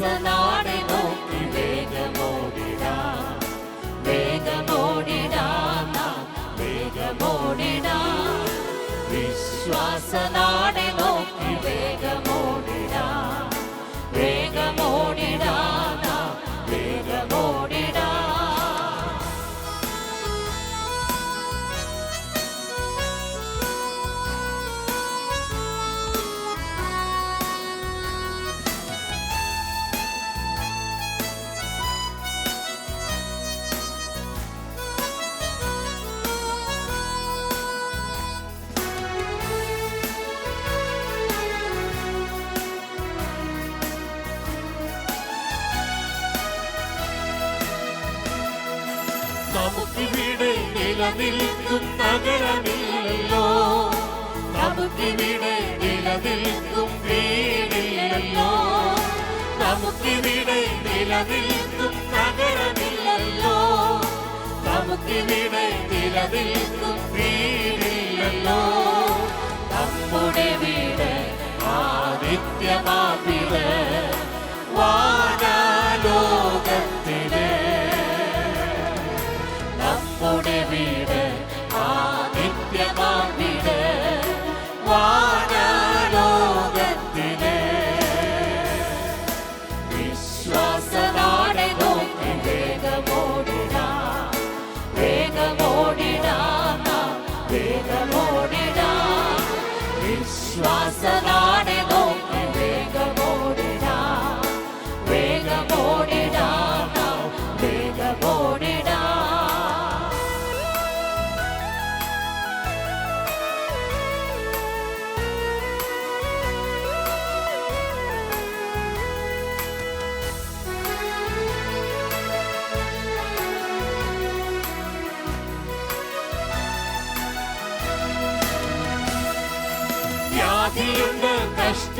വിശ്വനാടെ നോക്കി വേഗമോടിടാ വേഗമോടിടാ വേഗമോടിടാ വിശ്വാസനാടെ നോക്കി വേഗമോടി നിലനിൽക്കും നഗരമില്ലല്ലോ നമുക്കിവിടെ നിലനിൽക്കും വീടില്ലല്ലോ നമുക്കിവിടെ നിലനിൽക്കും നഗരമില്ലല്ലോ നമുക്കിവിടെ നിലനിൽക്കും വീടില്ലല്ലോ നമ്മുടെ വീട് ആദിത്യ navio no castelo.